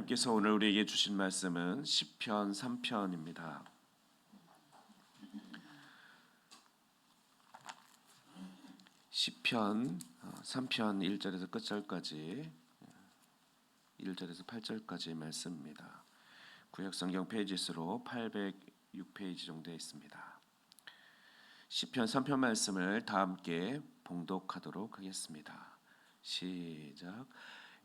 하나님께서 오늘 우리에게 주신 말씀은 시편 3편입니다. 시편 3편 1절에서 끝절까지 1절에서 8절까지 말씀입니다. 구약 성경 페이지 수로 806페이지 정도에 있습니다. 시편 3편 말씀을 다 함께 봉독하도록 하겠습니다. 시작.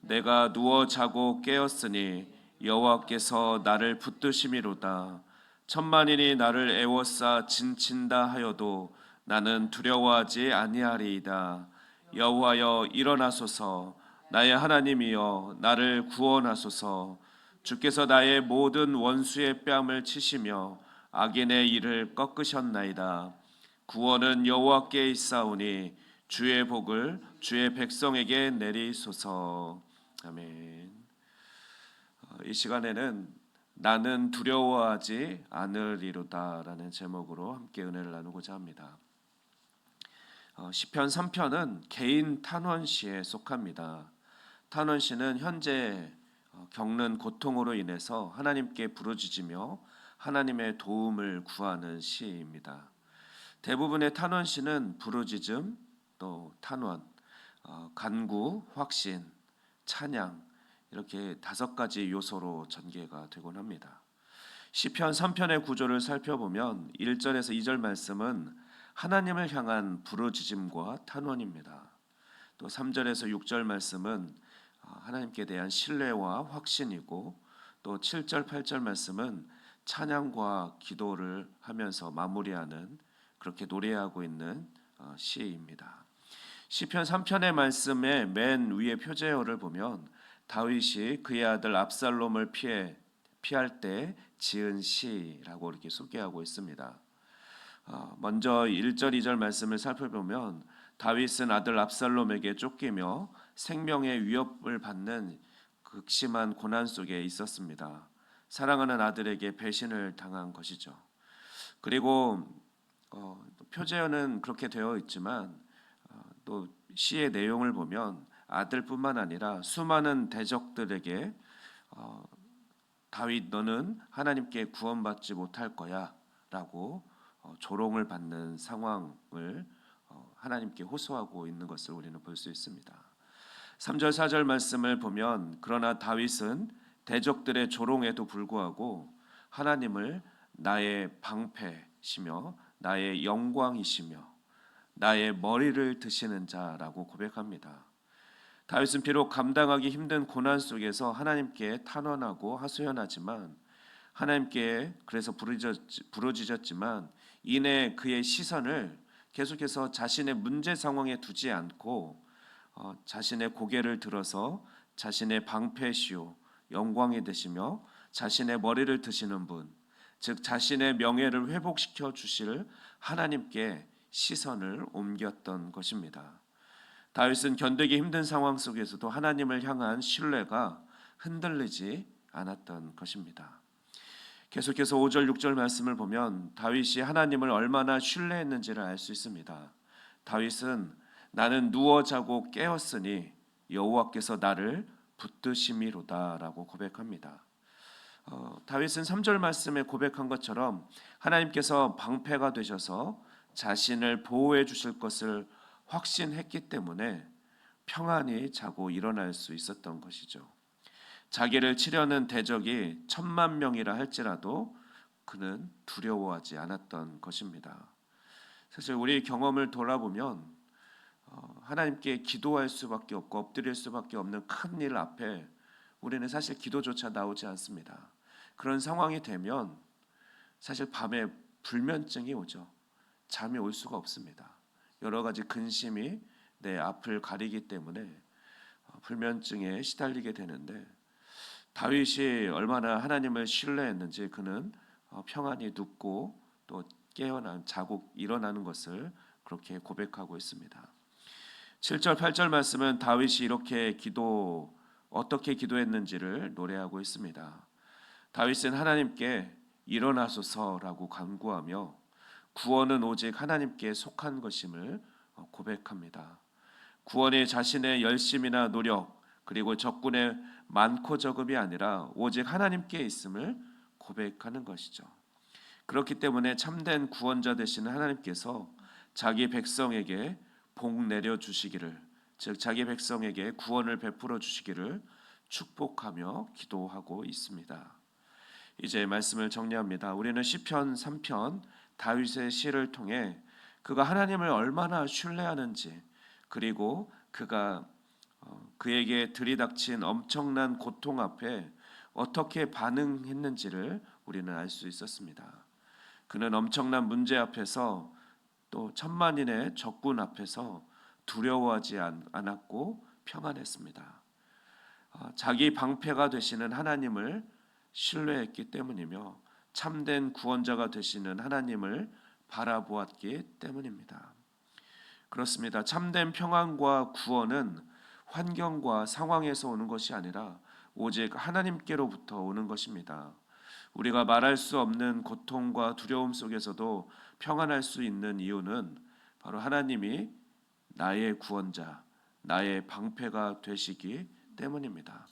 내가 누워 자고 깨었으니 여호와께서 나를 붙드심이로다. 천만인이 나를 애워싸 진친다 하여도 나는 두려워하지 아니하리이다. 여호와여 일어나소서. 나의 하나님이여 나를 구원하소서. 주께서 나의 모든 원수의 뺨을 치시며 악인의 일을 꺾으셨나이다. 구원은 여호와께 있사오니 주의 복을 주의 백성에게 내리소서 아멘. 어, 이 시간에는 나는 두려워하지 않으리로다라는 제목으로 함께 은혜를 나누고자 합니다. 어, 시편 3편은 개인 탄원 시에 속합니다. 탄원 시는 현재 어, 겪는 고통으로 인해서 하나님께 부르짖으며 하나님의 도움을 구하는 시입니다. 대부분의 탄원 시는 부르짖음, 또 탄원, 간구, 확신, 찬양 이렇게 다섯 가지 요소로 전개가 되곤 합니다. 시편 3편의 구조를 살펴보면 1절에서 2절 말씀은 하나님을 향한 부르짖음과 탄원입니다. 또 3절에서 6절 말씀은 하나님께 대한 신뢰와 확신이고 또 7절 8절 말씀은 찬양과 기도를 하면서 마무리하는 그렇게 노래하고 있는 어, 시입니다. 시편 3편의 말씀의 맨 위에 표제어를 보면 다윗이 그의 아들 압살롬을 피해 피할 때 지은 시라고 이렇게 소개하고 있습니다. 어, 먼저 1절 2절 말씀을 살펴보면 다윗은 아들 압살롬에게 쫓기며 생명의 위협을 받는 극심한 고난 속에 있었습니다. 사랑하는 아들에게 배신을 당한 것이죠. 그리고 어, 표제어는 그렇게 되어 있지만 또 시의 내용을 보면 아들뿐만 아니라 수많은 대적들에게 어, 다윗 너는 하나님께 구원받지 못할 거야라고 어, 조롱을 받는 상황을 어, 하나님께 호소하고 있는 것을 우리는 볼 수 있습니다. 3절 4절 말씀을 보면 그러나 다윗은 대적들의 조롱에도 불구하고 하나님을 나의 방패시며 나의 영광이시며 나의 머리를 드시는 자라고 고백합니다. 다윗은 비록 감당하기 힘든 고난 속에서 하나님께 탄원하고 하소연하지만 하나님께 그래서 부르짖었지만 이내 그의 시선을 계속해서 자신의 문제 상황에 두지 않고 어, 자신의 고개를 들어서 자신의 방패시오 영광이 되시며 자신의 머리를 드시는 분, 즉 자신의 명예를 회복시켜 주실 하나님께 시선을 옮겼던 것입니다. 다윗은 견디기 힘든 상황 속에서도 하나님을 향한 신뢰가 흔들리지 않았던 것입니다. 계속해서 5절 6절 말씀을 보면 다윗이 하나님을 얼마나 신뢰했는지를 알 수 있습니다. 다윗은 나는 누워 자고 깨었으니 여호와께서 나를 붙드심이로다라고 고백합니다. 어, 다윗은 3절 말씀에 고백한 것처럼 하나님께서 방패가 되셔서 자신을 보호해 주실 것을 확신했기 때문에 평안히 자고 일어날 수 있었던 것이죠. 자기를 치려는 대적이 천만 명이라 할지라도 그는 두려워하지 않았던 것입니다. 사실 우리 경험을 돌아보면 어, 하나님께 기도할 수밖에 없고 엎드릴 수밖에 없는 큰 일 앞에 우리는 사실 기도조차 나오지 않습니다. 그런 상황이 되면 사실 밤에 불면증이 오죠. 잠이 올 수가 없습니다. 여러 가지 근심이 내 앞을 가리기 때문에 어, 불면증에 시달리게 되는데 다윗이 얼마나 하나님을 신뢰했는지 그는 어, 평안히 눕고 또 깨어난 자고 일어나는 것을 그렇게 고백하고 있습니다. 7절 8절 말씀은 다윗이 이렇게 기도 어떻게 기도했는지를 노래하고 있습니다. 다윗은 하나님께 일어나소서라고 간구하며 구원은 오직 하나님께 속한 것임을 어, 고백합니다. 구원이 자신의 열심이나 노력 그리고 적군의 많고 적음이 아니라 오직 하나님께 있음을 고백하는 것이죠. 그렇기 때문에 참된 구원자 되시는 하나님께서 자기 백성에게 복 내려 주시기를 즉 자기 백성에게 구원을 베풀어 주시기를 축복하며 기도하고 있습니다. 이제 말씀을 정리합니다. 우리는 시편 3편 다윗의 시를 통해 그가 하나님을 얼마나 신뢰하는지 그리고 그가 어, 그에게 들이닥친 엄청난 고통 앞에 어떻게 반응했는지를 우리는 알 수 있었습니다. 그는 엄청난 문제 앞에서 또 천만인의 적군 앞에서 두려워하지 않- 않았고 평안했습니다. 어, 자기 방패가 되시는 하나님을 신뢰했기 때문이며 참된 구원자가 되시는 하나님을 바라보았기 때문입니다. 그렇습니다. 참된 평안과 구원은 환경과 상황에서 오는 것이 아니라 오직 하나님께로부터 오는 것입니다. 우리가 말할 수 없는 고통과 두려움 속에서도 평안할 수 있는 이유는 바로 하나님이 나의 구원자, 나의 방패가 되시기 때문입니다.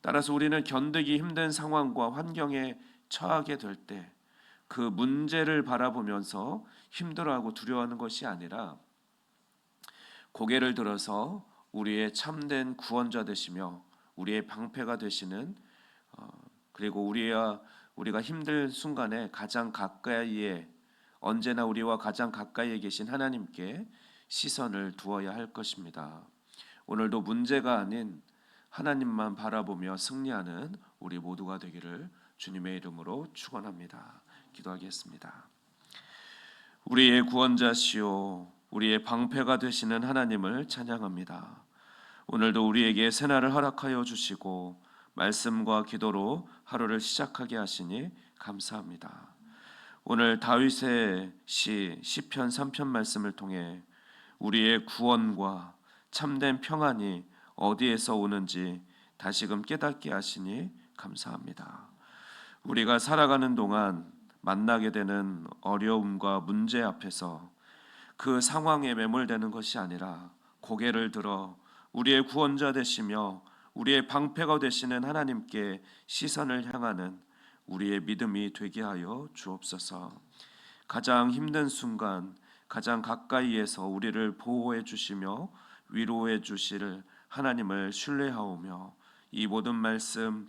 따라서 우리는 견디기 힘든 상황과 환경에 처하게 될 때 그 문제를 바라보면서 힘들어하고 두려워하는 것이 아니라 고개를 들어서 우리의 참된 구원자 되시며 우리의 방패가 되시는 어, 그리고 우리와 우리가 힘들 순간에 가장 가까이에 언제나 우리와 가장 가까이에 계신 하나님께 시선을 두어야 할 것입니다. 오늘도 문제가 아닌 하나님만 바라보며 승리하는 우리 모두가 되기를 주님의 이름으로 축원합니다. 기도하겠습니다. 우리의 구원자시오 우리의 방패가 되시는 하나님을 찬양합니다. 오늘도 우리에게 새날을 허락하여 주시고 말씀과 기도로 하루를 시작하게 하시니 감사합니다. 오늘 다윗의 시 시편 3편 말씀을 통해 우리의 구원과 참된 평안이 어디에서 오는지 다시금 깨닫게 하시니 감사합니다. 우리가 살아가는 동안 만나게 되는 어려움과 문제 앞에서 그 상황에 매몰되는 것이 아니라 고개를 들어 우리의 구원자 되시며 우리의 방패가 되시는 하나님께 시선을 향하는 우리의 믿음이 되게 하여 주옵소서. 가장 힘든 순간 가장 가까이에서 우리를 보호해 주시며 위로해 주실 하나님을 신뢰하오며 이 모든 말씀